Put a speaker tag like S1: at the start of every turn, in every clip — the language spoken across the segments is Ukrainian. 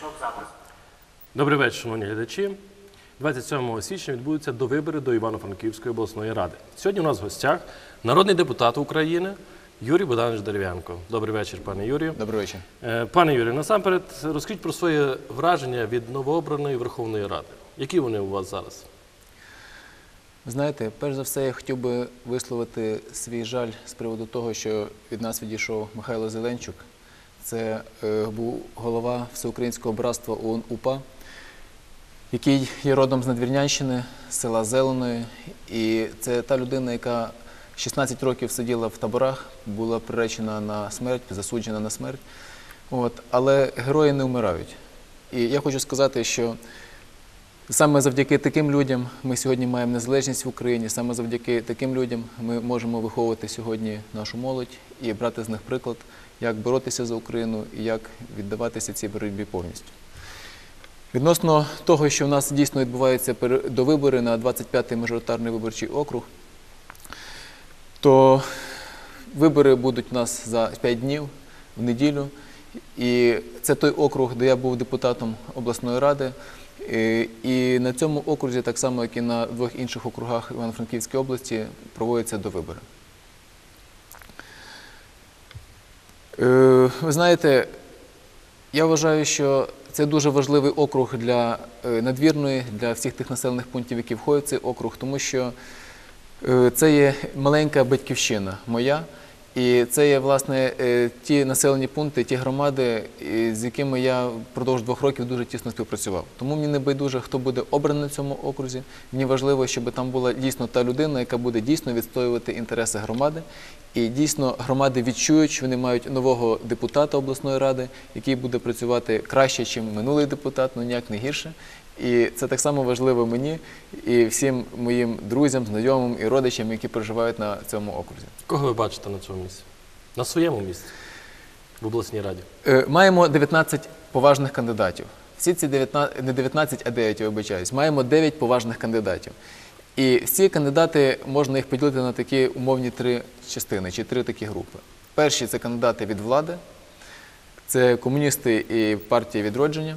S1: Пішов запис.
S2: Добрий вечір, шановні глядачі. 27 січня відбудуться довибори до Івано-Франківської обласної ради. Сьогодні у нас в гостях народний депутат України Юрій Богданович Дерев'янко. Добрий вечір, пане Юрію.
S3: Добрий вечір.
S2: Е, Пане Юрію, насамперед розкажіть про своє враження від новообраної Верховної Ради. Які вони у вас зараз?
S3: Знаєте, перш за все, я хотів би висловити свій жаль з приводу того, що від нас відійшов Михайло Зеленчук. Це е, був голова Всеукраїнського братства ОУН УПА, який є родом з Надвірнянщини, села Зеленої. І це та людина, яка 16 років сиділа в таборах, була приречена на смерть, засуджена на смерть. От. Але герої не вмирають. І я хочу сказати, що Саме завдяки таким людям ми сьогодні маємо незалежність в Україні. Саме завдяки таким людям ми можемо виховувати сьогодні нашу молодь і брати з них приклад, як боротися за Україну і як віддаватися цій боротьбі повністю. Відносно того, що в нас дійсно відбуваються довибори на 25-й мажоритарний виборчий округ, то вибори будуть у нас за 5 днів в неділю. І це той округ, де я був депутатом обласної ради. Е, І на цьому окрузі, так само як і на двох інших округах Івано-Франківської області, проводяться довибори. Е, Ви знаєте, я вважаю, що це дуже важливий округ для е, надвірної, для всіх тих населених пунктів, які входять в цей округ, тому що е, це є маленька батьківщина моя. І це є власне е, ті населені пункти, ті громади, з якими я впродовж двох років дуже тісно співпрацював. Тому мені не байдуже, хто буде обраний на цьому окрузі. Мені важливо, щоб там була дійсно та людина, яка буде дійсно відстоювати інтереси громади. І дійсно громади відчують, що вони мають нового депутата обласної ради, який буде працювати краще, ніж минулий депутат, ну ніяк не гірше. І це так само важливо мені і всім моїм друзям, знайомим і родичам, які проживають на цьому окрузі.
S2: Кого ви бачите на цьому місці? На своєму місці в обласній раді.
S3: Е, Маємо 19 поважних кандидатів. Всі ці 19, не 19, а 9, я вибачаюсь. Маємо 9 поважних кандидатів. І всі кандидати можна їх поділити на такі умовні три частини чи три такі групи. Перші це кандидати від влади, це комуністи і партія відродження.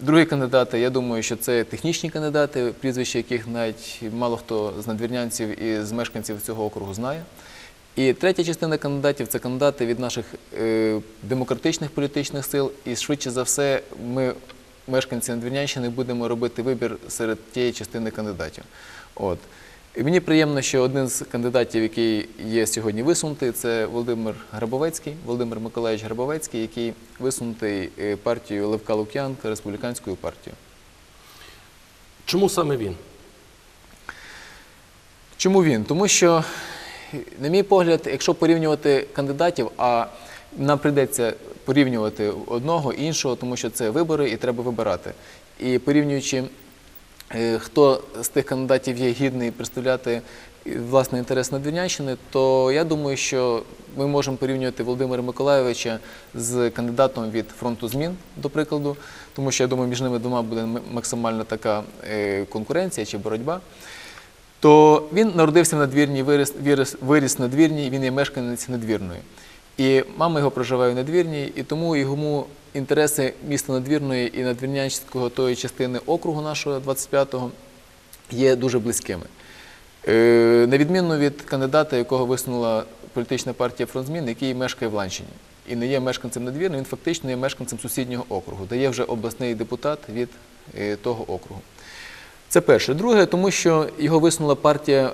S3: Другі кандидати, я думаю, що це технічні кандидати, прізвища яких навіть мало хто з надвірнянців і з мешканців цього округу знає. І третя частина кандидатів це кандидати від наших е, демократичних політичних сил. І швидше за все, ми, мешканці Надвірнянщини, будемо робити вибір серед тієї частини кандидатів. От. І мені приємно, що один з кандидатів, який є сьогодні висунутий, це Володимир Грабовецький, Володимир Миколаївич Грабовецький, який висунутий е, партією Левка Лук'янка, республіканською партією.
S2: Чому саме він?
S3: Чому він? Тому що, на мій погляд, якщо порівнювати кандидатів, а нам прийдеться порівнювати одного іншого, тому що це вибори і треба вибирати. І порівнюючи, е, хто з тих кандидатів є гідний представляти е, власний інтерес Надвірнянщини, то я думаю, що ми можемо порівнювати Володимира Миколайовича з кандидатом від фронту змін, до прикладу, тому що я думаю, між ними двома буде максимальна така е, конкуренція чи боротьба то він народився в надвірній, виріс, виріс, виріс надвірній, він є мешканець надвірної. І мама його проживає в надвірній, і тому йому інтереси міста надвірної і надвірнянського тої частини округу нашого 25-го є дуже близькими. Е, на відміну від кандидата, якого висунула політична партія «Фронт змін», який мешкає в Ланщині. І не є мешканцем надвірної, він фактично є мешканцем сусіднього округу, де є вже обласний депутат від е, того округу. Це перше. Друге, тому що його висунула партія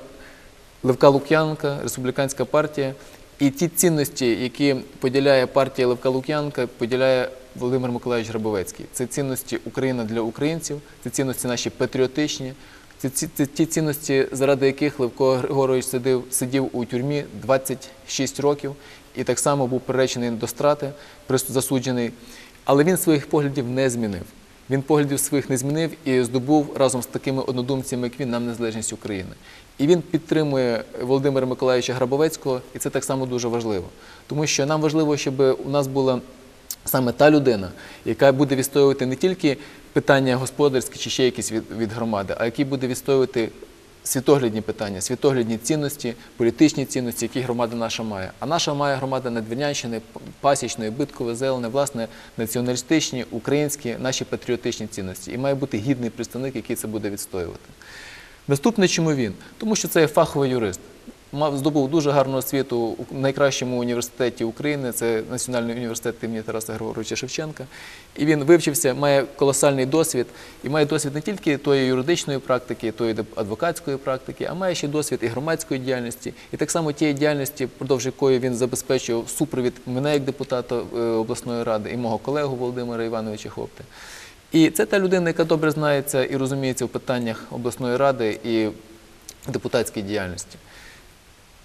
S3: Левка Лук'янка, республіканська партія. І ті цінності, які поділяє партія Левка Лук'янка, поділяє Володимир Миколаївич Грабовецький. Це цінності Україна для українців, це цінності наші патріотичні, це, ці- ті цінності, заради яких Левко Григорович сидів, сидів у тюрмі 26 років і так само був приречений до страти, засуджений. Але він своїх поглядів не змінив. Він поглядів своїх не змінив і здобув разом з такими однодумцями, як він, нам незалежність України. І він підтримує Володимира Миколаївича Грабовецького, і це так само дуже важливо. Тому що нам важливо, щоб у нас була саме та людина, яка буде відстоювати не тільки питання господарські чи ще якісь від, від громади, а який буде відстоювати світоглядні питання, світоглядні цінності, політичні цінності, які громада наша має. А наша має громада Надвірнянщини, Пасічної, Биткове, Зелене, власне, націоналістичні, українські, наші патріотичні цінності. І має бути гідний представник, який це буде відстоювати. Наступне, чому він? Тому що це є фаховий юрист. Мав здобув дуже гарну освіту у найкращому університеті України, це Національний університет імені Тараса Григоровича Шевченка. І він вивчився, має колосальний досвід, і має досвід не тільки тої юридичної практики, тої адвокатської практики, а має ще досвід і громадської діяльності, і так само тієї діяльності, впродовж якої він забезпечував супровід мене як депутата е, обласної ради і мого колегу Володимира Івановича Хопти. І це та людина, яка добре знається і розуміється в питаннях обласної ради і депутатській діяльності.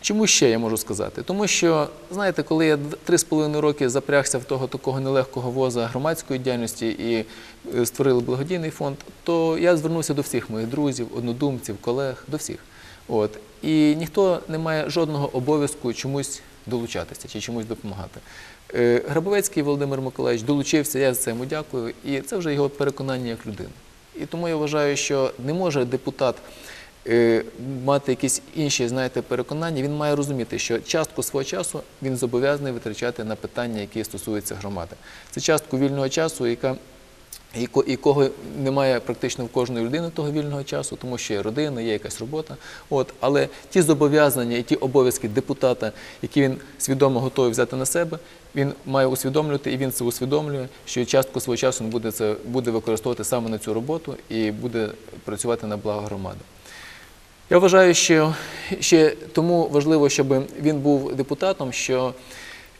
S3: Чому ще я можу сказати? Тому що, знаєте, коли я три з половиною роки запрягся в того такого нелегкого воза громадської діяльності і е, створили благодійний фонд, то я звернувся до всіх моїх друзів, однодумців, колег, до всіх. От. І ніхто не має жодного обов'язку чомусь долучатися чи чомусь допомагати. Е, Грабовецький Володимир Миколаївич долучився, я за це йому дякую, і це вже його переконання як людини. І тому я вважаю, що не може депутат мати якісь інші, знаєте, переконання, він має розуміти, що частку свого часу він зобов'язаний витрачати на питання, які стосуються громади. Це частку вільного часу, яка якого немає практично в кожної людини того вільного часу, тому що є родина, є якась робота. От, але ті зобов'язання і ті обов'язки депутата, які він свідомо готовий взяти на себе, він має усвідомлювати, і він це усвідомлює, що частку свого часу він буде використовувати саме на цю роботу і буде працювати на благо громади. Я вважаю, що ще тому важливо, щоб він був депутатом, що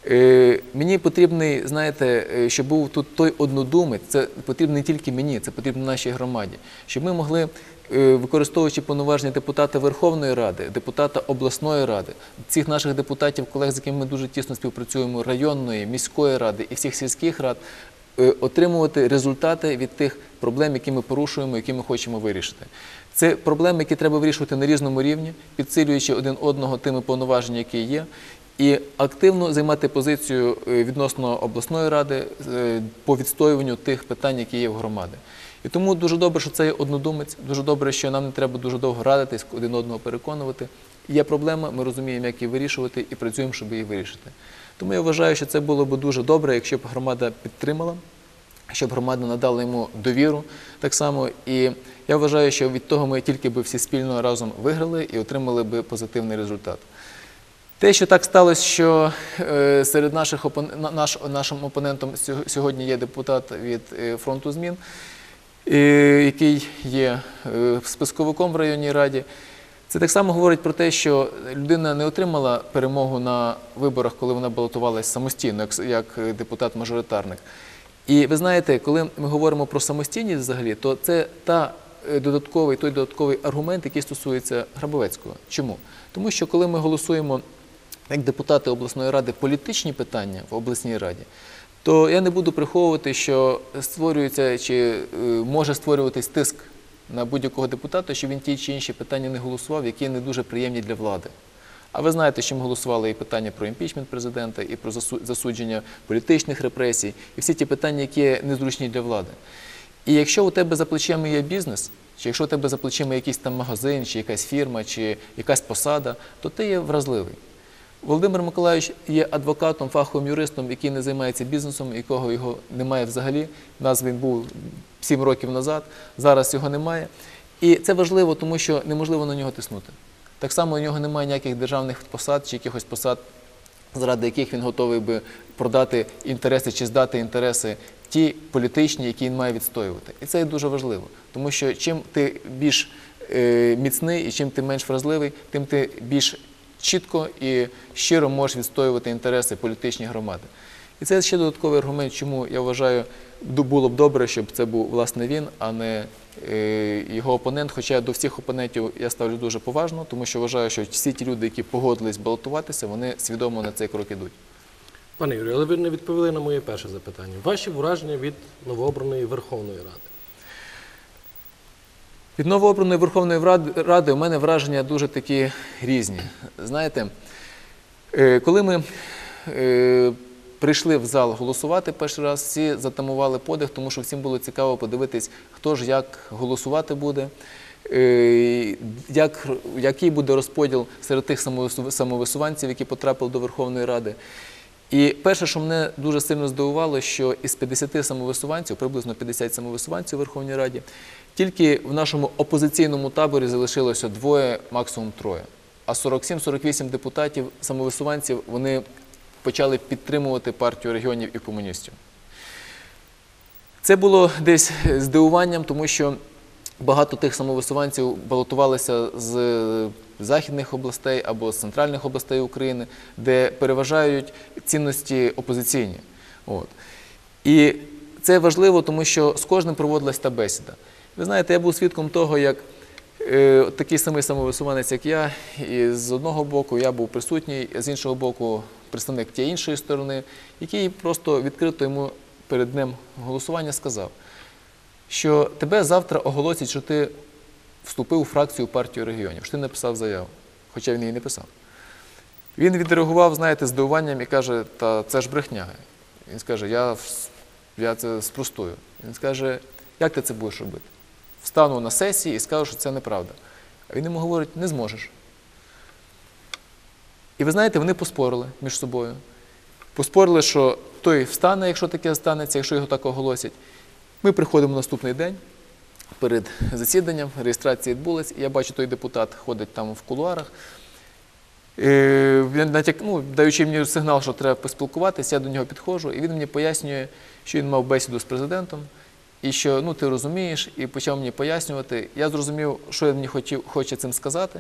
S3: е, мені потрібний, знаєте, е, щоб був тут той однодумець, це потрібно не тільки мені, це потрібно нашій громаді, щоб ми могли, е, використовуючи повноваження депутата Верховної Ради, депутата обласної ради, цих наших депутатів, колег, з якими ми дуже тісно співпрацюємо, районної, міської ради і всіх сільських рад, отримувати результати від тих проблем, які ми порушуємо, які ми хочемо вирішити. Це проблеми, які треба вирішувати на різному рівні, підсилюючи один одного тими повноваженнями, які є, і активно займати позицію е, відносно обласної ради е, по відстоюванню тих питань, які є в громади. І тому дуже добре, що це є однодумець, дуже добре, що нам не треба дуже довго радитись, один одного переконувати. Є проблема, ми розуміємо, як її вирішувати, і працюємо, щоб її вирішити. Тому я вважаю, що це було б дуже добре, якщо б громада підтримала щоб громада надала йому довіру так само. І я вважаю, що від того ми тільки би всі спільно разом виграли і отримали би позитивний результат. Те, що так сталося, що е, серед наших наш, нашим опонентом сьогодні є депутат від е, фронту змін, е, який є списковиком в районній раді. Це так само говорить про те, що людина не отримала перемогу на виборах, коли вона балотувалася самостійно, як, депутат-мажоритарник. І ви знаєте, коли ми говоримо про самостійність взагалі, то це та е, додатковий, той додатковий аргумент, який стосується Грабовецького. Чому? Тому що коли ми голосуємо як депутати обласної ради політичні питання в обласній раді, то я не буду приховувати, що створюється чи е, може створюватись тиск на будь-якого депутата, що він ті чи інші питання не голосував, які не дуже приємні для влади. А ви знаєте, що ми голосували і питання про імпічмент президента, і про засудження політичних репресій, і всі ті питання, які незручні для влади. І якщо у тебе за плечима є бізнес, чи якщо у тебе за плечима якийсь там магазин, чи якась фірма, чи якась посада, то ти є вразливий. Володимир Миколаївич є адвокатом, фаховим юристом, який не займається бізнесом, якого його немає взагалі. У нас він був 7 років назад, зараз його немає. І це важливо, тому що неможливо на нього тиснути. Так само у нього немає ніяких державних посад чи якихось посад, заради яких він готовий би продати інтереси чи здати інтереси ті політичні, які він має відстоювати. І це дуже важливо, тому що чим ти більш е, міцний і чим ти менш вразливий, тим ти більш чітко і щиро можеш відстоювати інтереси політичні громади. І це ще додатковий аргумент, чому я вважаю, було б добре, щоб це був власне він, а не е, його опонент. Хоча до всіх опонентів я ставлю дуже поважно, тому що вважаю, що всі ті люди, які погодились балотуватися, вони свідомо на цей крок ідуть.
S2: Пане Юрію, але ви не відповіли на моє перше запитання. Ваші враження від новообраної Верховної Ради?
S3: Від новообраної Верховної Ради- у мене враження дуже такі різні. Знаєте, е, коли ми е, прийшли в зал голосувати перший раз, всі затамували подих, тому що всім було цікаво подивитись, хто ж як голосувати буде. е, як, який буде розподіл серед тих самовисуванців, які потрапили до Верховної Ради. І перше, що мене дуже сильно здивувало, що із 50 самовисуванців, приблизно 50 самовисуванців у Верховній Раді, тільки в нашому опозиційному таборі залишилося двоє, максимум троє. А 47-48 депутатів самовисуванців вони почали підтримувати партію регіонів і комуністів. Це було десь здивуванням, тому що багато тих самовисуванців балотувалися з західних областей або з центральних областей України, де переважають цінності опозиційні. От. І це важливо, тому що з кожним проводилась та бесіда. Ви знаєте, я був свідком того, як е, такий самий самовисуванець, як я, і з одного боку я був присутній, з іншого боку, представник тієї іншої сторони, який просто відкрито йому перед днем голосування сказав, що тебе завтра оголосять, що ти вступив у фракцію партію регіонів, що ти написав заяву, хоча він її не писав. Він відреагував, знаєте, здивуванням і каже, та це ж брехня. Він скаже, я, я це спростую. Він скаже, як ти це будеш робити? Встану на сесії і скажу, що це неправда. А він йому говорить, не зможеш. І ви знаєте, вони поспорили між собою. Поспорили, що той встане, якщо таке станеться, якщо його так оголосять. Ми приходимо наступний день перед засіданням, реєстрація відбулась, і я бачу, той депутат ходить там в кулуарах. Е, ну, даючи мені сигнал, що треба поспілкуватися, я до нього підходжу, і він мені пояснює, що він мав бесіду з президентом, і що ну, ти розумієш, і почав мені пояснювати. Я зрозумів, що він мені хоче цим сказати,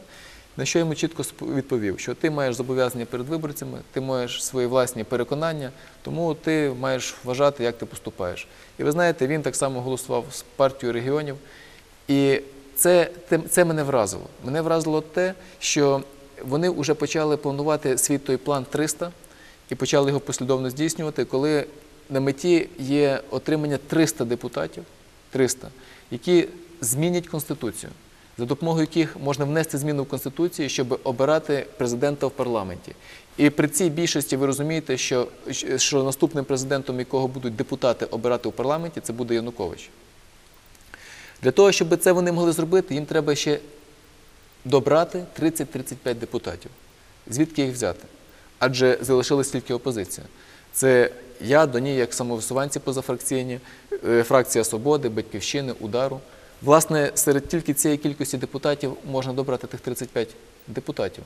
S3: на що йому чітко відповів, що ти маєш зобов'язання перед виборцями, ти маєш свої власні переконання, тому ти маєш вважати, як ти поступаєш. І ви знаєте, він так само голосував з партією регіонів. І це, це мене вразило. Мене вразило те, що вони вже почали планувати свій той план 300 і почали його послідовно здійснювати, коли на меті є отримання 300 депутатів, 300, які змінять Конституцію, за допомогою яких можна внести зміни в Конституцію, щоб обирати президента в парламенті. І при цій більшості ви розумієте, що, що наступним президентом, якого будуть депутати обирати у парламенті, це буде Янукович. Для того, щоб це вони могли зробити, їм треба ще добрати 30-35 депутатів. Звідки їх взяти? Адже залишилась тільки опозиція. Це я, до ній, як самовисуванці позафракційні, е, фракція Свободи, Батьківщини, Удару. Власне, серед тільки цієї кількості депутатів можна добрати тих 35 депутатів.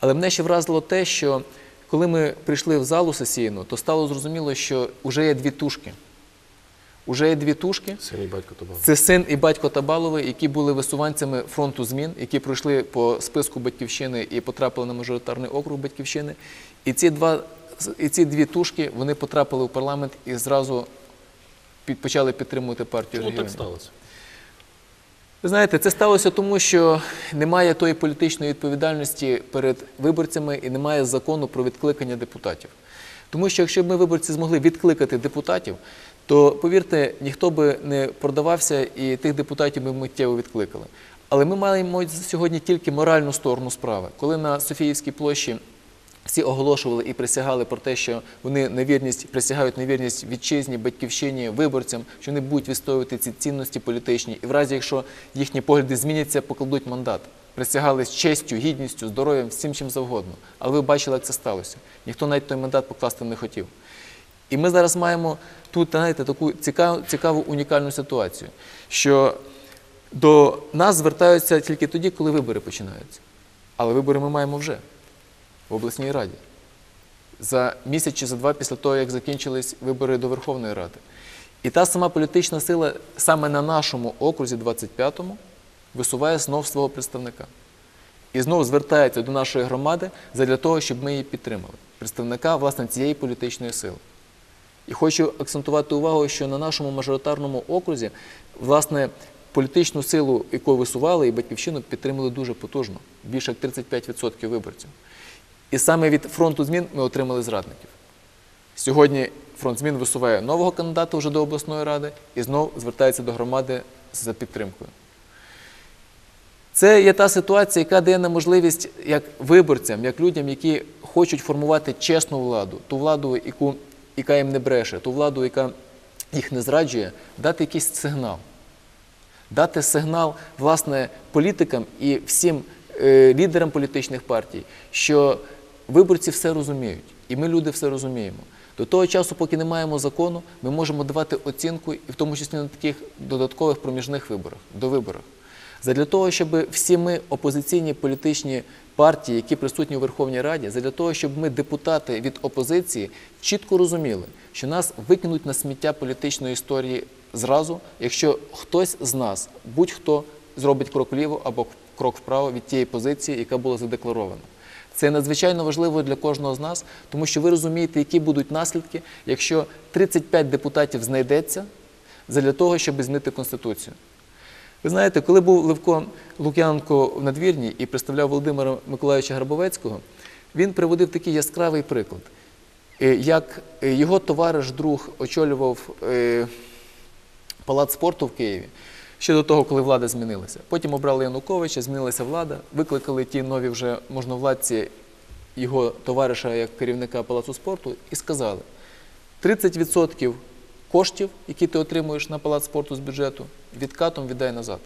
S3: Але мене ще вразило те, що коли ми прийшли в залу сесійну, то стало зрозуміло, що вже є дві тушки. Уже є дві тушки.
S2: Син і батько Тобан.
S3: Це син і батько Табалови, які були висуванцями фронту змін, які пройшли по списку батьківщини і потрапили на мажоритарний округ батьківщини. І ці два і ці дві тушки вони потрапили в парламент і зразу під, почали підтримувати партію
S2: Чому так сталося?
S3: Ви знаєте, це сталося тому, що немає тої політичної відповідальності перед виборцями і немає закону про відкликання депутатів. Тому що якщо б ми виборці змогли відкликати депутатів, то повірте, ніхто би не продавався і тих депутатів ми миттєво відкликали. Але ми маємо сьогодні тільки моральну сторону справи. Коли на Софіївській площі всі оголошували і присягали про те, що вони на вірність присягають на вірність вітчизні, батьківщині, виборцям, що вони будуть відстоювати ці цінності політичні, і в разі, якщо їхні погляди зміняться, покладуть мандат. Присягали з честю, гідністю, здоров'ям, всім чим завгодно. Але ви бачили, як це сталося. Ніхто навіть той мандат покласти не хотів. І ми зараз маємо тут, знаєте, таку цікаву, цікаву унікальну ситуацію, що до нас звертаються тільки тоді, коли вибори починаються. Але вибори ми маємо вже в обласній раді. За місяць чи за два після того, як закінчились вибори до Верховної Ради. І та сама політична сила саме на нашому окрузі 25-му висуває знов свого представника. І знову звертається до нашої громади для того, щоб ми її підтримали. Представника власне цієї політичної сили. І хочу акцентувати увагу, що на нашому мажоритарному окрузі, власне, політичну силу, яку висували, і батьківщину підтримали дуже потужно, більше як 35% виборців. І саме від фронту змін ми отримали зрадників. Сьогодні фронт змін висуває нового кандидата вже до обласної ради і знов звертається до громади за підтримкою. Це є та ситуація, яка дає нам можливість як виборцям, як людям, які хочуть формувати чесну владу, ту владу, яку, яка їм не бреше, ту владу, яка їх не зраджує, дати якийсь сигнал. дати сигнал власне політикам і всім е, лідерам політичних партій, що виборці все розуміють, і ми люди все розуміємо. До того часу, поки не маємо закону, ми можемо давати оцінку, і в тому числі на таких додаткових проміжних виборах, до виборах. Задля того, щоб всі ми, опозиційні політичні партії, які присутні у Верховній Раді, задля того, щоб ми, депутати від опозиції, чітко розуміли, що нас викинуть на сміття політичної історії зразу, якщо хтось з нас, будь-хто зробить крок вліво або крок вправо від тієї позиції, яка була задекларована. Це надзвичайно важливо для кожного з нас, тому що ви розумієте, які будуть наслідки, якщо 35 депутатів знайдеться для того, щоб змінити Конституцію. Ви знаєте, коли був Левко Лук'яненко в надвірні і представляв Володимира Миколаївича Грабовецького, він приводив такий яскравий приклад, е, як е, його товариш, друг очолював е, палац спорту в Києві ще до того, коли влада змінилася. Потім обрали Януковича, змінилася влада, викликали ті нові вже можновладці його товариша як керівника палацу спорту і сказали: 30% коштів, які ти отримуєш на палац спорту з бюджету, відкатом віддай назад.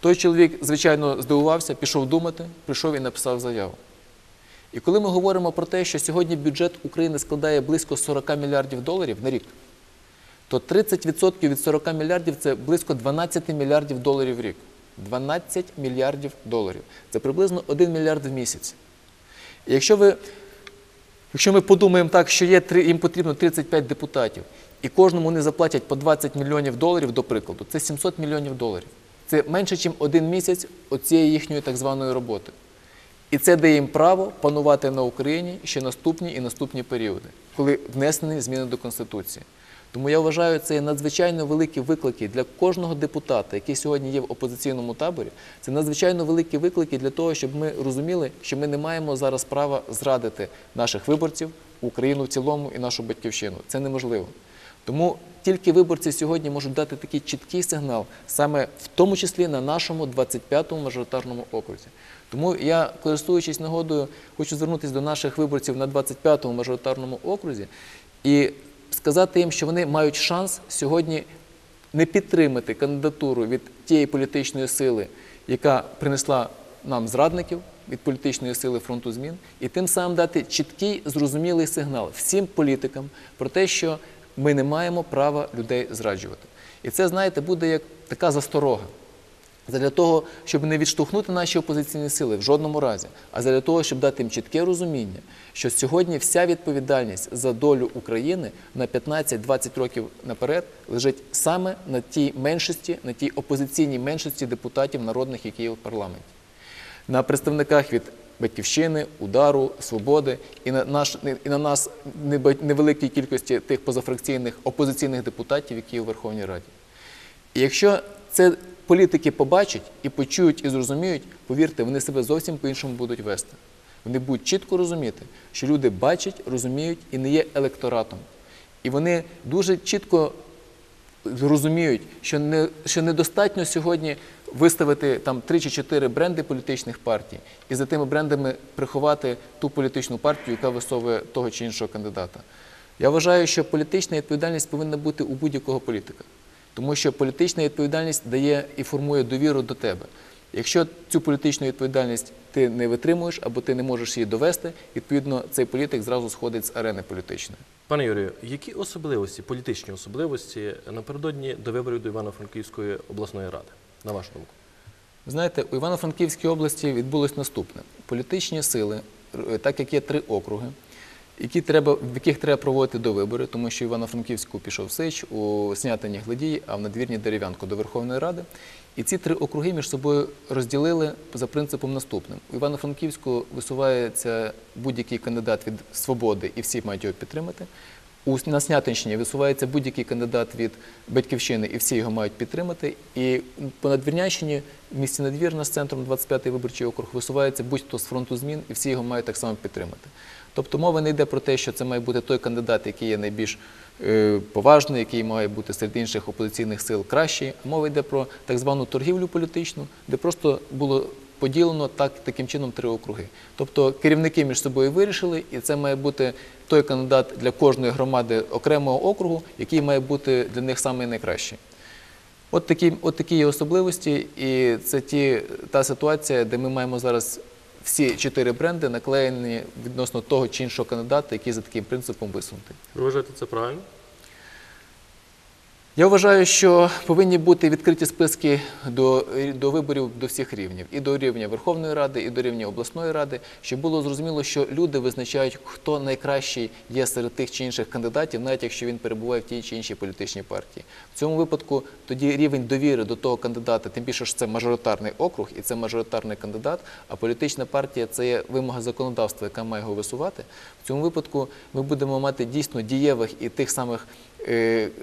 S3: Той чоловік, звичайно, здивувався, пішов думати, прийшов і написав заяву. І коли ми говоримо про те, що сьогодні бюджет України складає близько 40 мільярдів доларів на рік, то 30% від 40 мільярдів це близько 12 мільярдів доларів в рік. 12 мільярдів доларів. Це приблизно 1 мільярд в місяць. І якщо ви Якщо ми подумаємо так, що є, їм потрібно 35 депутатів, і кожному вони заплатять по 20 мільйонів доларів, до прикладу, це 700 мільйонів доларів. Це менше, ніж один місяць оцієї їхньої так званої роботи. І це дає їм право панувати на Україні ще наступні і наступні періоди, коли внесені зміни до Конституції. Тому я вважаю, це є надзвичайно великі виклики для кожного депутата, який сьогодні є в опозиційному таборі. Це надзвичайно великі виклики для того, щоб ми розуміли, що ми не маємо зараз права зрадити наших виборців, Україну в цілому і нашу батьківщину. Це неможливо. Тому тільки виборці сьогодні можуть дати такий чіткий сигнал, саме в тому числі на нашому 25-му мажоритарному окрузі. Тому я, користуючись нагодою, хочу звернутися до наших виборців на 25-му мажоритарному окрузі і сказати їм, що вони мають шанс сьогодні не підтримати кандидатуру від тієї політичної сили, яка принесла нам зрадників від політичної сили фронту змін, і тим самим дати чіткий, зрозумілий сигнал всім політикам про те, що ми не маємо права людей зраджувати. І це, знаєте, буде як така засторога. Для того, щоб не відштовхнути наші опозиційні сили в жодному разі, а для того, щоб дати їм чітке розуміння, що сьогодні вся відповідальність за долю України на 15-20 років наперед лежить саме на тій меншості, на тій опозиційній меншості депутатів народних, які є в парламенті, на представниках від Батьківщини, удару, свободи і на наш і на нас невеликій кількості тих позафракційних опозиційних депутатів, які є у Верховній Раді. І якщо це політики побачать і почують і зрозуміють, повірте, вони себе зовсім по-іншому будуть вести. Вони будуть чітко розуміти, що люди бачать, розуміють і не є електоратом. І вони дуже чітко розуміють, що, не, що недостатньо сьогодні виставити там три чи чотири бренди політичних партій і за тими брендами приховати ту політичну партію, яка висовує того чи іншого кандидата. Я вважаю, що політична відповідальність повинна бути у будь-якого політика. Тому що політична відповідальність дає і формує довіру до тебе. Якщо цю політичну відповідальність ти не витримуєш або ти не можеш її довести, відповідно цей політик зразу сходить з арени політичної.
S2: Пане Юрію, які особливості, політичні особливості напередодні до виборів до Івано-Франківської обласної ради, на вашу думку?
S3: Знаєте, у Івано-Франківській області відбулось наступне: політичні сили, так як є три округи, які треба, в яких треба проводити до вибори, тому що Івано-Франківську пішов Сич, у Снятині Гладій, а в надвірні дерев'янку до Верховної Ради. І ці три округи між собою розділили за принципом наступним: у Івано-Франківську висувається будь-який кандидат від свободи, і всі мають його підтримати. На Снятинщині висувається будь-який кандидат від батьківщини, і всі його мають підтримати. І по Надвірнянщині в місті Надвірна з центром 25-й виборчий округ висувається будь-хто з фронту змін, і всі його мають так само підтримати. Тобто мова не йде про те, що це має бути той кандидат, який є найбільш е, поважний, який має бути серед інших опозиційних сил кращий. Мова йде про так звану торгівлю політичну, де просто було поділено так, таким чином три округи. Тобто керівники між собою вирішили, і це має бути той кандидат для кожної громади окремого округу, який має бути для них самий найкращий. От такі, от такі є особливості, і це ті, та ситуація, де ми маємо зараз всі чотири бренди наклеєні відносно того чи іншого кандидата, який за таким принципом висунутий.
S2: Ви вважаєте це правильно?
S3: Я вважаю, що повинні бути відкриті списки до, до виборів до всіх рівнів, і до рівня Верховної Ради, і до рівня обласної ради, щоб було зрозуміло, що люди визначають, хто найкращий є серед тих чи інших кандидатів, навіть якщо він перебуває в тій чи іншій політичній партії. В цьому випадку тоді рівень довіри до того кандидата, тим більше що це мажоритарний округ і це мажоритарний кандидат, а політична партія це є вимога законодавства, яка має його висувати. В цьому випадку ми будемо мати дійсно дієвих і тих самих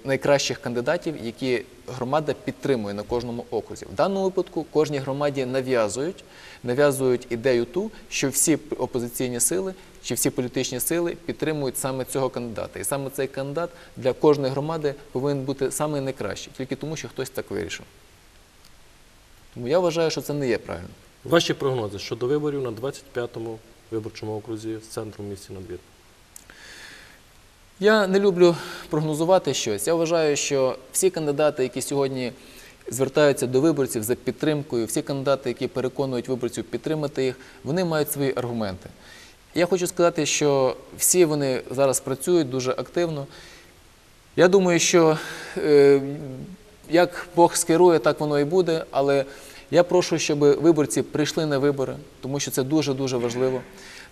S3: найкращих кандидатів, які громада підтримує на кожному окрузі. В даному випадку кожній громаді нав'язують, нав'язують ідею ту, що всі опозиційні сили чи всі політичні сили підтримують саме цього кандидата. І саме цей кандидат для кожної громади повинен бути саме найкращий, тільки тому, що хтось так вирішив. Тому я вважаю, що це не є правильно.
S2: Ваші прогнози щодо виборів на 25-му виборчому окрузі з центру місті надвір.
S3: Я не люблю прогнозувати щось. Я вважаю, що всі кандидати, які сьогодні звертаються до виборців за підтримкою, всі кандидати, які переконують виборців підтримати їх, вони мають свої аргументи. Я хочу сказати, що всі вони зараз працюють дуже активно. Я думаю, що е, як Бог скерує, так воно і буде. Але я прошу, щоб виборці прийшли на вибори, тому що це дуже-дуже важливо.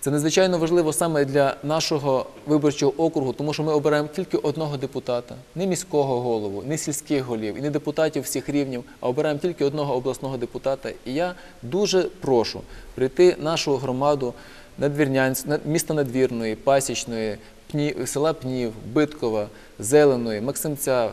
S3: Це надзвичайно важливо саме для нашого виборчого округу, тому що ми обираємо тільки одного депутата, не міського голову, не сільських голів і не депутатів всіх рівнів, а обираємо тільки одного обласного депутата. І я дуже прошу прийти нашу громаду міста Надвірної, Пасічної, села Пнів, Биткова, Зеленої, Максимця,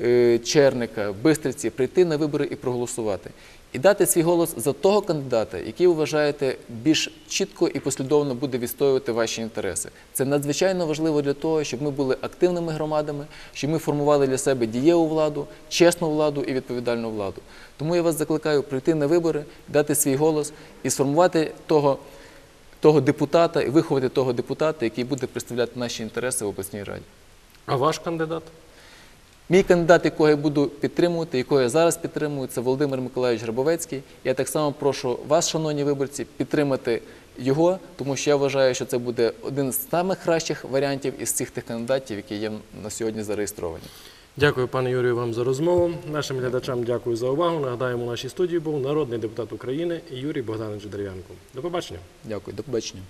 S3: е, Черника, Бистриці, прийти на вибори і проголосувати. І дати свій голос за того кандидата, який вважаєте більш чітко і послідовно буде відстоювати ваші інтереси. Це надзвичайно важливо для того, щоб ми були активними громадами, щоб ми формували для себе дієву владу, чесну владу і відповідальну владу. Тому я вас закликаю прийти на вибори, дати свій голос і сформувати того, того депутата і виховати того депутата, який буде представляти наші інтереси в обласній раді.
S2: А ваш кандидат?
S3: Мій кандидат, якого я буду підтримувати, якого я зараз підтримую, це Володимир Миколайович Грабовецький. Я так само прошу вас, шановні виборці, підтримати його, тому що я вважаю, що це буде один з самих кращих варіантів із цих тих кандидатів, які є на сьогодні зареєстровані.
S2: Дякую, пане Юрію, вам за розмову. Нашим глядачам дякую за увагу. Нагадаємо, у нашій студії був народний депутат України Юрій Богданович Дерев'янко. До побачення.
S3: Дякую, до побачення.